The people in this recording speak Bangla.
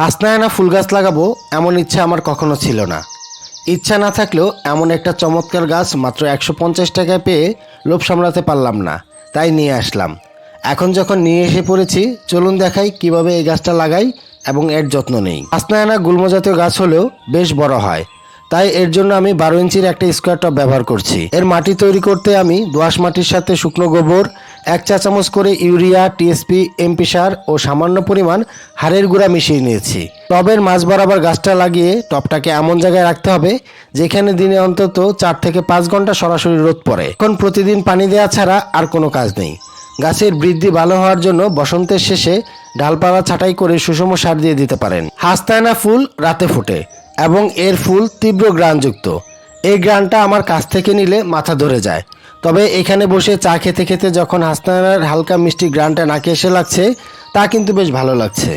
হাসনায়না ফুল গাছ লাগাবো এমন ইচ্ছা আমার কখনো ছিল না। ইচ্ছা না থাকলেও এমন একটা চমৎকার গাছ মাত্র একশো পঞ্চাশ টাকায় পেয়ে লোভ সামলাতে পারলাম না, তাই নিয়ে আসলাম। এখন যখন নিয়ে এসে পড়েছি, চলুন দেখাই কীভাবে এই গাছটা লাগাই এবং এর যত্ন নেই। হাসনায়না গুল্মজাতীয় গাছ হলেও বেশ বড় হয়। তাই এর জন্য আমি বারো ইঞ্চির একটা স্কোয়ার টপ ব্যবহার করছি। এর মাটি তৈরি করতে আমি দোআঁশ মাটির সাথে শুকনো গোবর, এক চা চামচ করে ইউরিয়া, টিএসপি, এমপি সার ও সামান্য পরিমাণ হাড়ের গুঁড়া মিশিয়ে নিয়েছি। টবের মাঝ বরাবর গাছটা লাগিয়ে টবটাকে এমন জায়গায় রাখতে হবে যেখানে দিনে অন্তত চার থেকে পাঁচ ঘণ্টা সরাসরি রোদ পড়ে। এখন প্রতিদিন পানি দেওয়া ছাড়া আর কোনো কাজ নেই। গাছের বৃদ্ধি ভালো হওয়ার জন্য বসন্তের শেষে ডালপালা ছাঁটাই করে সুষম সার দিয়ে দিতে পারেন। হাস্তায়না ফুল রাতে ফোটে। এবং এর ফুল তীব্র গ্রানযুক্ত এই গ্রানটা আমার কাছ থেকে নিলে মাথা ধরে যায়। তবে এখানে বসে চা খেতে খেতে যখন হাসনার হালকা মিষ্টি গ্রানটা নাকে এসে লাগছে, তা কিন্তু বেশ ভালো লাগছে।